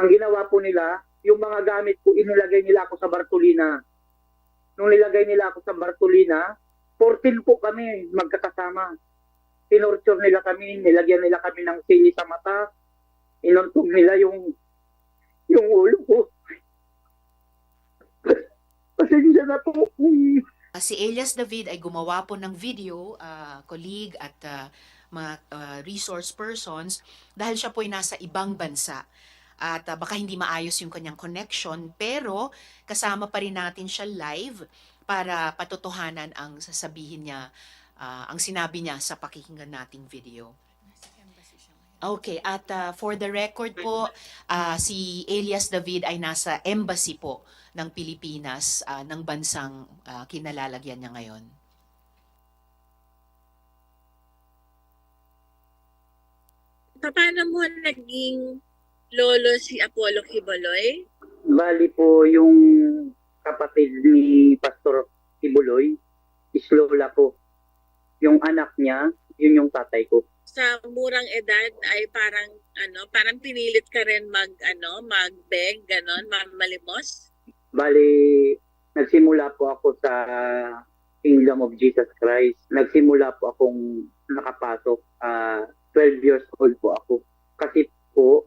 Ang ginawa po nila, yung mga gamit ko, inilagay nila ako sa Bartolina. Nung nilagay nila ako sa Bartolina, 14 po kami magkakasama. Tinorture nila kami, nilagyan nila kami ng sili sa mata, inuntog nila yung yung ulo ko. Pasensya na po Ah, si Elias David ay gumawa po ng video, ah, colleague at ah, mga ah, resource persons dahil siya po ay nasa ibang bansa. At ah, baka hindi maayos yung kanyang connection pero kasama pa rin natin siya live para patotohanan ang sasabihin niya, ah, ang sinabi niya sa pakikinggan nating video. Okay, at ah, for the record po, ah, si Elias David ay nasa embassy po ng Pilipinas ah, ng bansang ah, kinalalagyan niya ngayon. Paano mo naging lolo si Apollo Kiboloy? Bali po yung kapatid ni Pastor Ibuloy, is lola ko. Yung anak niya, yun yung tatay ko. Sa murang edad ay parang ano, parang pinilit ka rin mag ano, mag-beg, ganon, mamalimos. Bali, nagsimula po ako sa Kingdom of Jesus Christ. Nagsimula po akong nakapasok. ah 12 years old po ako. Kasi po,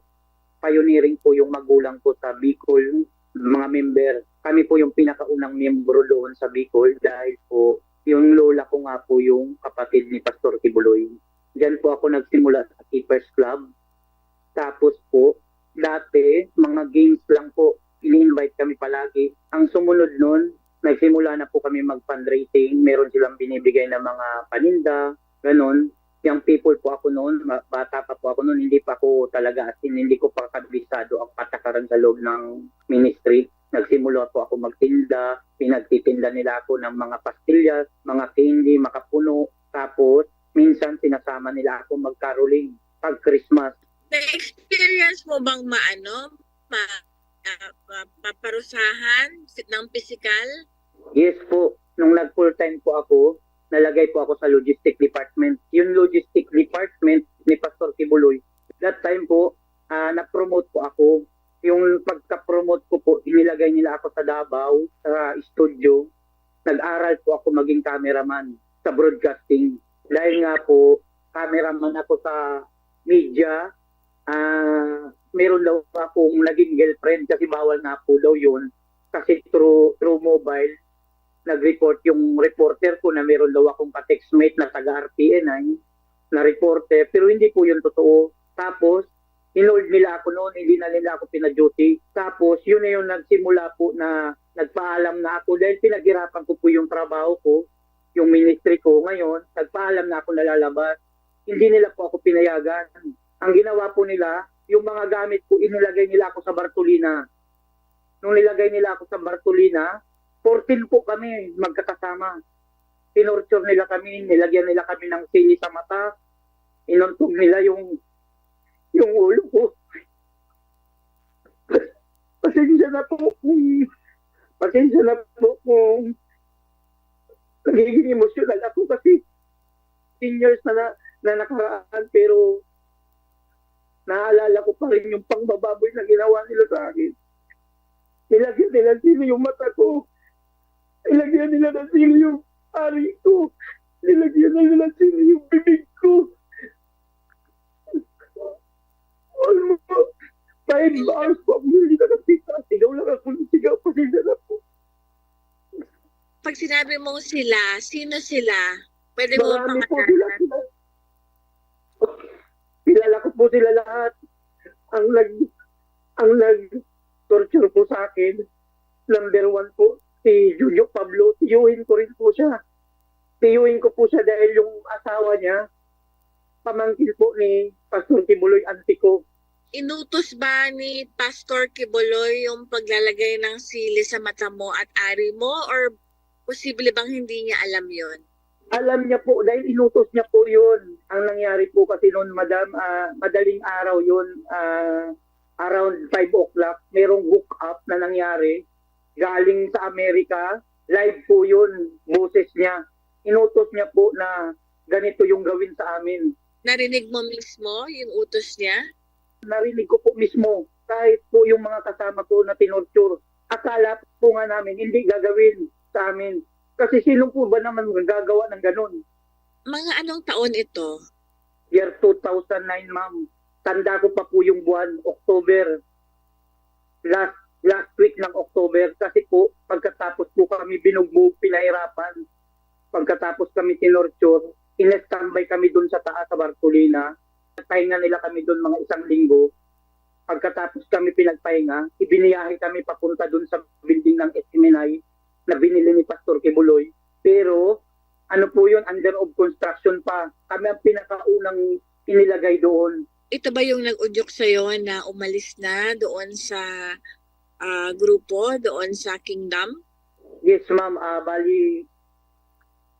pioneering po yung magulang ko sa Bicol, mga member. Kami po yung pinakaunang membro doon sa Bicol dahil po yung lola ko nga po yung kapatid ni Pastor Kibuloy. Diyan po ako nagsimula sa Keepers Club. Tapos po, dati, mga games lang po, ini-invite kami palagi. Ang sumunod nun, nagsimula na po kami mag-fundraising. Meron silang binibigay na mga paninda, ganun. Young people po ako noon, bata pa po ako noon, hindi pa ako talaga as in, hindi ko pa kabisado ang patakaran sa loob ng ministry. Nagsimula po ako magtinda, pinagtitinda nila ako ng mga pastillas, mga candy, makapuno. Tapos, minsan sinasama nila ako mag-caroling pag Christmas. Na-experience mo bang maano, ma, ah, ma- maparusahan ng pisikal? Yes po, nung nag full time po ako, nalagay po ako sa logistic department. Yung logistic department ni Pastor Kibuloy, that time po, ah, na-promote po ako. Yung pagka-promote ko po, inilagay nila ako sa Davao, sa studio. Nag-aral po ako maging cameraman sa broadcasting. Dahil nga po, cameraman ako sa media, ah meron daw akong naging girlfriend kasi bawal nga po daw yun. Kasi through, through mobile, nag-report yung reporter ko na meron daw akong ka-textmate na taga-RPN na reporter, pero hindi po yun totoo. Tapos, inold nila ako noon, hindi na nila ako pina-duty. Tapos, yun na yung nagsimula po na nagpaalam na ako dahil pinaghirapan ko po yung trabaho ko, yung ministry ko ngayon, nagpaalam na ako na lalabas. Hindi nila po ako pinayagan. Ang ginawa po nila, yung mga gamit ko, inilagay nila ako sa Bartolina. Nung nilagay nila ako sa Bartolina, 14 po kami magkakasama. Tinorture nila kami, nilagyan nila kami ng sili sa mata, inuntog nila yung yung ulo ko. Pasensya na po kung pasensya na po kung nagiging emosyonal ako kasi 10 years na, na, na nakaraan pero naalala ko pa rin yung pangbababoy na ginawa nila sa akin. Nilagyan nila sili yung mata ko. Nilagyan nila ng sili yung ari ko. Nilagyan nila ng sili yung bibig ko. Almost five hours po ako hindi nakakita. Sigaw lang ako ng sigaw. Pasensya na po. Pag sinabi mong sila, sino sila? Pwede mo Marami po sila. sila. Kilala ko po sila lahat. Ang nag ang nag torture po sa akin. Number one po, si Julio Pablo. Tiyuhin ko rin po siya. Tiyuhin ko po siya dahil yung asawa niya, pamangkin po ni Pastor Tibuloy Antico. Inutos ba ni Pastor Kiboloy yung paglalagay ng sili sa mata mo at ari mo or posible bang hindi niya alam yon? Alam niya po, dahil inutos niya po yun. Ang nangyari po kasi noon, madam, ah, madaling araw yun, ah, around 5 o'clock, merong hook up na nangyari. Galing sa Amerika, live po yun, boses niya. Inutos niya po na ganito yung gawin sa amin. Narinig mo mismo yung utos niya? Narinig ko po mismo kahit po yung mga kasama ko na tinorture, akala po nga namin hindi gagawin sa amin. Kasi sino po ba naman gagawa ng ganun? Mga anong taon ito? Year 2009, ma'am. Tanda ko pa po yung buwan, October. Last last week ng October kasi po pagkatapos po kami binugbog, pinahirapan. Pagkatapos kami tinorture, inestambay kami dun sa taas sa Bartolina. Pahinga nila kami dun mga isang linggo. Pagkatapos kami pinagpahinga, ibiniyahe kami papunta dun sa building ng SMNI na binili ni Pastor Kibuloy. Pero ano po yun, under of construction pa. Kami ang pinakaunang inilagay doon. Ito ba yung nag-udyok sa'yo na umalis na doon sa ah, grupo, doon sa kingdom? Yes, ma'am. Ah, bali,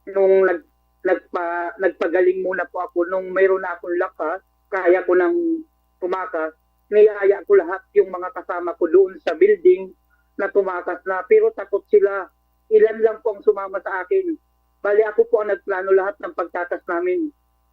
nung nag, nagpa, nagpagaling muna po ako, nung mayroon na akong lakas, kaya ko nang tumakas, niyaya ko lahat yung mga kasama ko doon sa building na tumakas na. Pero takot sila. Ilan lang po ang sumama sa akin. Bali, ako po ang nagplano lahat ng pagtakas namin.